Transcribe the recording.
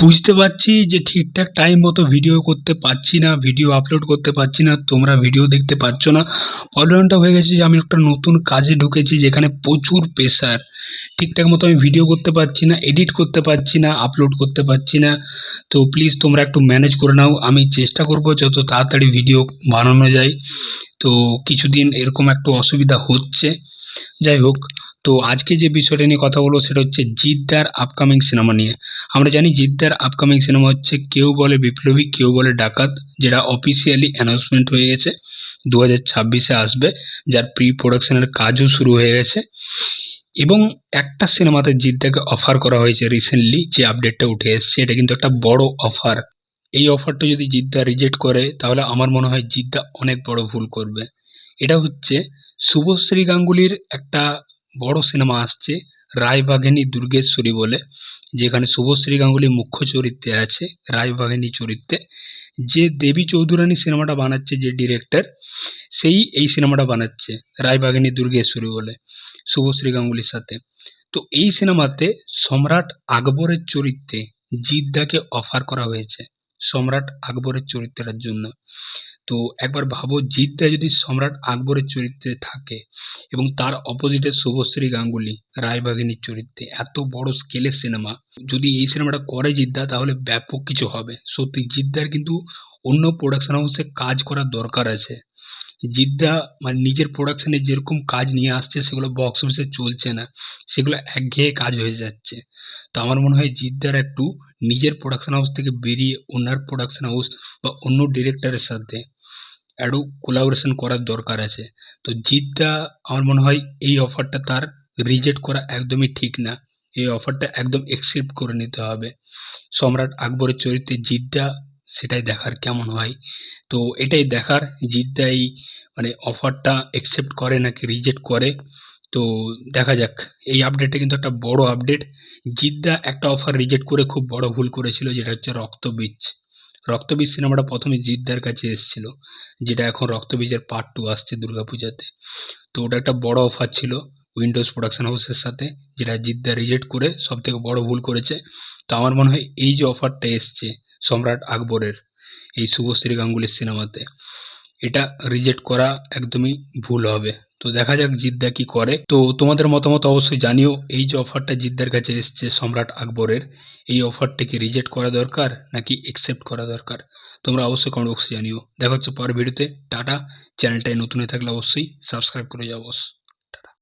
বুঝতে পারছি যে ঠিকঠাক টাইম মতো ভিডিও করতে পারছি না ভিডিও আপলোড করতে পারছি না, তোমরা ভিডিও দেখতে পাচ্ছ না। প্রবলেমটা হয়ে গেছে যে আমি একটা নতুন কাজে ঢুকেছি যেখানে প্রচুর প্রেশার ঠিকঠাক মতো আমি ভিডিও করতে পারছি না এডিট করতে পারছি না আপলোড করতে পারছি না। তো প্লিজ তোমরা একটু ম্যানেজ করে নাও। আমি চেষ্টা করব যত তাড়াতাড়ি ভিডিও বানানো যায়। তো কিছুদিন এরকম একটু অসুবিধা হচ্ছে। যাই হোক তো আজকে যে বিষয়টা নিয়ে কথা বলব সেটা হচ্ছে জিদ্দার আপকামিং সিনেমা নিয়ে। আমরা জানি জিদ্দার আপকামিং সিনেমা হচ্ছে কেউ বলে বিপ্লবী, কেউ বলে ডাকাত, যেটা অফিসিয়ালি অ্যানাউন্সমেন্ট হয়ে গেছে দু হাজার ছাব্বিশে আসবে, যার প্রি প্রোডাকশনের কাজও শুরু হয়ে গেছে। এবং একটা সিনেমাতে জিদ্দাকে অফার করা হয়েছে রিসেন্টলি যে আপডেটটা উঠে এসছে, এটা কিন্তু একটা বড় অফার এই অফারটা যদি জিদ্দা রিজেক্ট করে, তাহলে আমার মনে হয় জিদ্দা অনেক বড় ভুল করবে। এটা হচ্ছে শুভশ্রী গাঙ্গুলির একটা বড় সিনেমা আসছে রায়বাঘিনী দুর্গেশ্বরী বলে, যেখানে শুভশ্রী গাঙ্গুলি মুখ্য চরিত্রে আছে রায়বাঘিনী চরিত্রে। যে দেবী চৌধুরানী সিনেমাটা বানাচ্ছে, যে ডিরেক্টর, সেই এই সিনেমাটা বানাচ্ছে রায়বাঘিনী দুর্গেশ্বরী বলে, শুভশ্রী গাঙ্গুলির সাথে। তো এই সিনেমাতে সম্রাট আকবরের চরিত্রে জিদ্দাকে অফার করা হয়েছে, সম্রাট আকবরের চরিত্রের জন্য। তো একবার ভাবো জিদ্দা যদি সম্রাট আকবরের চরিত্রে থাকে এবং তার অপোজিটে শুভশ্রী গাঙ্গুলি রায়বাঘিনীর চরিত্রে, এত বড় স্কেলের সিনেমা যদি এই সিনেমাটা করে জিদ্দা তাহলে ব্যাপক কিছু হবে। সত্যি জিদ্দার কিন্তু অন্য প্রোডাকশন হাউসে কাজ করার দরকার আছে। জিদ্দা মানে নিজের প্রোডাকশানে যেরকম কাজ নিয়ে আসছে, সেগুলো বক্স অফিসে চলছে না। সেগুলো একঘেয়ে কাজ হয়ে যাচ্ছে। তো আমার মনে হয় জিদ্দার একটু নিজের প্রোডাকশন হাউস থেকে বেরিয়ে ওনার প্রোডাকশন হাউস বা অন্য ডিরেক্টরের সাথে একটু কোলাবোরেশন করার দরকার আছে। তো জিদ্দা আমার মনে হয় এই অফারটা তার রিজেক্ট করা একদমই ঠিক না। এই অফারটা একদম অ্যাকসেপ্ট করে নিতে হবে। সম্রাট আকবরের চরিত্রে জিদ্দা সেটাই দেখার কেমন হয়? তো এটাই দেখার এই মানে অফারটা অ্যাকসেপ্ট করে নাকি রিজেক্ট করে? তো দেখা যাক, এই আপডেটটা কিন্তু একটা বড় আপডেট জিদ্দা একটা অফার রিজেক্ট করে খুব বড় ভুল করেছিল, যেটা হচ্ছে রক্তবীজ। রক্তবীজ সিনেমাটা প্রথমে জিদ্দার কাছে এসেছিল, যেটা এখন রক্তবীজের পার্ট টু আসছে দুর্গাপূজাতে। তো ওটা একটা বড় অফার ছিল উইন্ডোজ প্রোডাকশন হাউসের সাথে, যেটা জিদ্দা রিজেক্ট করে সব থেকে বড় ভুল করেছে। তো আমার মনে হয় এই যে অফারটা এসছে সম্রাট আকবরের এই শুভশ্রী গাঙ্গুলির সিনেমাতে। এটা রিজেক্ট করা একদমই ভুল হবে। তো দেখা যাক জিদ্দা কি করে। তো তোমাদের মতামত অবশ্যই জানিও, এই যে অফারটা জিদ্দার কাছে এসছে সম্রাট আকবরের, এই অফারটা কি রিজেক্ট করা দরকার নাকি অ্যাকসেপ্ট করা দরকার? তোমরা অবশ্যই কমেন্ট বক্সে জানিও। দেখা হচ্ছে পরের ভিডিওতে টাটা। চ্যানেলটায় নতুন হয়ে থাকলে অবশ্যই সাবস্ক্রাইব করে যাও বস